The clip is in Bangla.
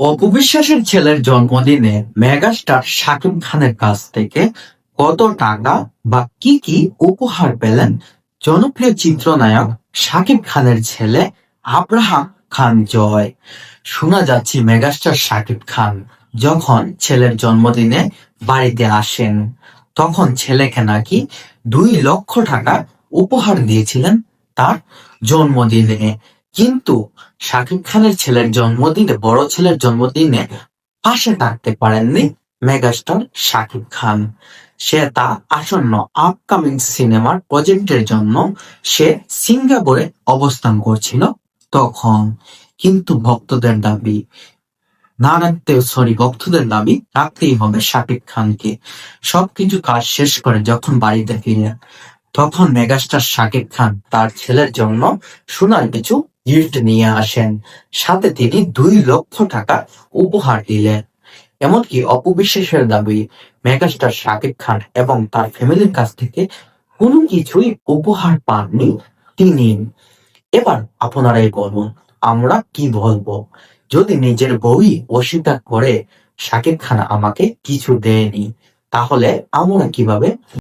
অপবিশ্বাসের ছেলের জন্মদিনে মেগাস্টার শাকিব খানের কাছ থেকে কত টাকা বা কি কি উপহার পেলেন জনপ্রিয় চিত্রনায়ক শাকিব খানের ছেলে আব্রাহাম খান জয়। শোনা যাচ্ছে মেগাস্টার শাকিব খান যখন ছেলের জন্মদিনে বাড়িতে আসেন, তখন ছেলেকে নাকি দুই লক্ষ টাকা উপহার দিয়েছিলেন তার জন্মদিনে। কিন্তু শাকিব খানের ছেলের জন্মদিনে, বড় ছেলের জন্মদিনে পাশে থাকতে পারেননি মেগাস্টার শাকিব খান। সে তা আসন্ন আপকামিং সিনেমার প্রজেক্টের জন্য সে সিঙ্গাপুরে অবস্থান করছিল তখন। কিন্তু ভক্তদের দাবি, না রাখতে সরি ভক্তদের দাবি রাখতেই হবে শাকিব খানকে। সবকিছু কাজ শেষ করে যখন বাড়িতে ফিরে, তখন মেগাস্টার শাকিব খান তার ছেলের জন্য সোনার কিছু গিফট নিয়ে আসেন। সাথে তিনি দুই লক্ষ টাকা উপহার দিলেন। এমনকি অপবিশ্বাসের দাবি, মেগাস্টার শাকিব খান এবং তার ফ্যামিলির কাছ থেকে কোনো কিছুই উপহার পাননি তিনি। এবার আপনারাই বলুন, আমরা কি বলব? যদি নিজের বউই অস্বীকার করে শাকিব খান আমাকে কিছু দেয়নি, তাহলে আমরা কীভাবে